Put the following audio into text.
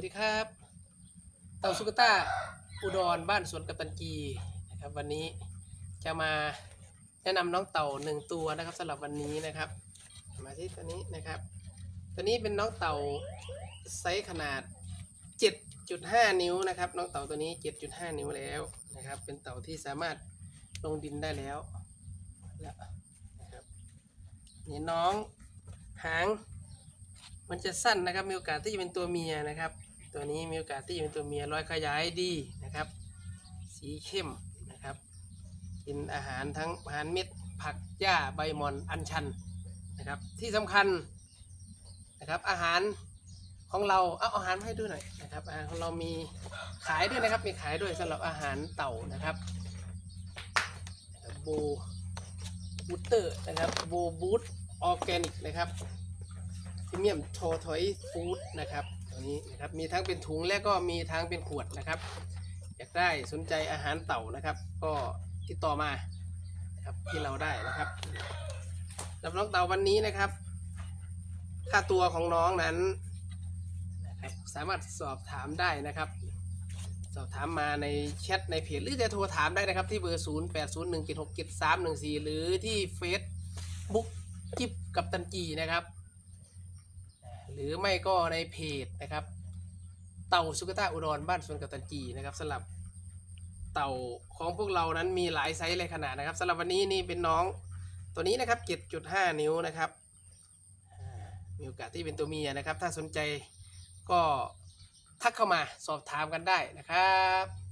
วัสดีครับ เต่าสุกต้าอุดรบ้านสวนกัปตันกีนะครับ วันนี้จะมาแนะนำน้องเต่าหนึ่งตัวนะครับสำหรับวันนี้นะครับ มาที่ตัวนี้นะครับ ตัวนี้เป็นน้องเต่าไซส์ขนาด 7.5 นิ้วนะครับ น้องเต่าตัวนี้ 7.5 นิ้วแล้วนะครับ เป็นเต่าที่สามารถลงดินได้แล้วแล้วนะครับนี่น้องหางมันจะสั้นนะครับมีโอกาสที่จะเป็นตัวเมียนะครับ ตัวนี้มีโอกาสที่จะเป็นตัวเมียรอยขยายดีนะครับ สีเข้มนะครับ กินอาหารทั้งอาหารเม็ดผักหญ้าใบมอนอัญชันนะครับ ที่สำคัญนะครับอาหารของเราเอาอาหารมาให้ดูหน่อยนะครับอาหารของเรามีขายด้วยนะครับมีขายด้วยสำหรับอาหารเต่านะครับโบบูเตอร์นะครับโบบูตออร์แกนิกนะครับพรีเมียมโชทอยฟู้ดนะครับ ตัวนี้นะครับมีทั้งเป็นถุงและก็มีทั้งเป็นขวดนะครับอยากได้สนใจอาหารเต่านะครับ ก็ติดต่อมานะครับที่เราได้นะครับรับน้องเต่าวันนี้นะครับ ค่าตัวของน้องนั้นนะครับสามารถสอบถามได้นะครับ สอบถามมาในแชทในเพจหรือจะโทรถามได้นะครับ ที่เบอร์ 0 8 0 1 7 6 7 3 1 4 หรือที่เฟซบุ๊กจิบกับตันจีนะครับ หรือไม่ก็ในเพจนะครับ เต่าสุกต้าอุดรบ้านสวนกัตันจีนะครับสำหรับเต่าของพวกเรานั้นมีหลายไซส์เลยขนาดนะครับสำหรับวันนี้นี่เป็นน้องตัวนี้นะครับ 7.5 นิ้วนะครับมีโอกาสที่เป็นตัวเมียนะครับ ถ้าสนใจก็ทักเข้ามาสอบถามกันได้นะครับ